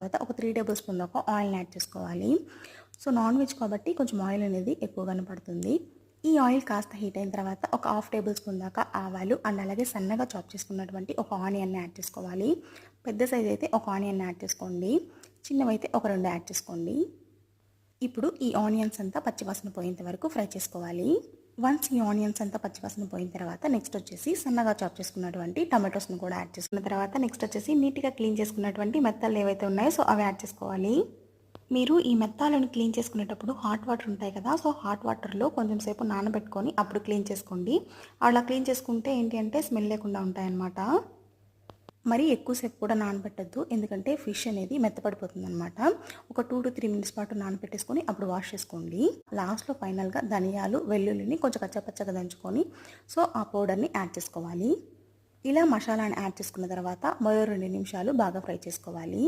తర్వాత ఒక three table spoon దాకా ఆయిల్ని యాడ్ చేసుకోవాలి. సో నాన్ వెజ్ కాబట్టి కొంచెం ఆయిల్ అనేది ఎక్కువగానే పడుతుంది ఈ ఆయిల్ కాస్త హీట్ అయిన తర్వాత ఒక హాఫ్ టేబుల్ స్పూన్ దాకా ఆవాలు అండ్ అలాగే సన్నగా చాప్ చేసుకున్నటువంటి ఒక ఆనియన్ని యాడ్ చేసుకోవాలి. పెద్ద సైజ్ అయితే ఒక ఆనియన్ని యాడ్ చేసుకోండి. చిన్నవైతే ఒక రెండు యాడ్ చేసుకోండి. ఇప్పుడు ఈ ఆనియన్స్ అంతా పచ్చివాసన పోయేంత వరకు ఫ్రై చేసుకోవాలి. వన్స్ ఈ ఆనియన్స్ అంతా పచ్చివాసన పోయిన తర్వాత నెక్స్ట్ వచ్చేసి సన్నగా చాప్ చేసుకున్నటువంటి టమాటోస్ను కూడా యాడ్ చేసుకున్న తర్వాత నెక్స్ట్ వచ్చేసి నీట్గా క్లీన్ చేసుకున్నటువంటి మెత్తలు ఏవైతే ఉన్నాయో సో అవి యాడ్ చేసుకోవాలి. మీరు ఈ మెత్తాలను క్లీన్ చేసుకునేటప్పుడు హాట్ వాటర్ ఉంటాయి కదా సో హాట్ వాటర్లో కొంచెం సేపు నానబెట్టుకొని అప్పుడు క్లీన్ చేసుకోండి. అలా క్లీన్ చేసుకుంటే ఏంటి అంటే స్మెల్ లేకుండా ఉంటాయన్నమాట. మరి ఎక్కువసేపు కూడా నానబెట్టద్దు. ఎందుకంటే ఫిష్ అనేది మెత్తపడిపోతుంది అనమాట ఒక టూ టు త్రీ మినిట్స్ పాటు నానబెట్టేసుకొని అప్పుడు వాష్ చేసుకోండి. లాస్ట్లో ఫైనల్గా ధనియాలు వెల్లుల్లిని కొంచెం కచ్చపచ్చగా దంచుకొని సో ఆ పౌడర్ని యాడ్ చేసుకోవాలి. ఇలా మసాలాని యాడ్ చేసుకున్న తర్వాత మరో రెండు నిమిషాలు బాగా ఫ్రై చేసుకోవాలి.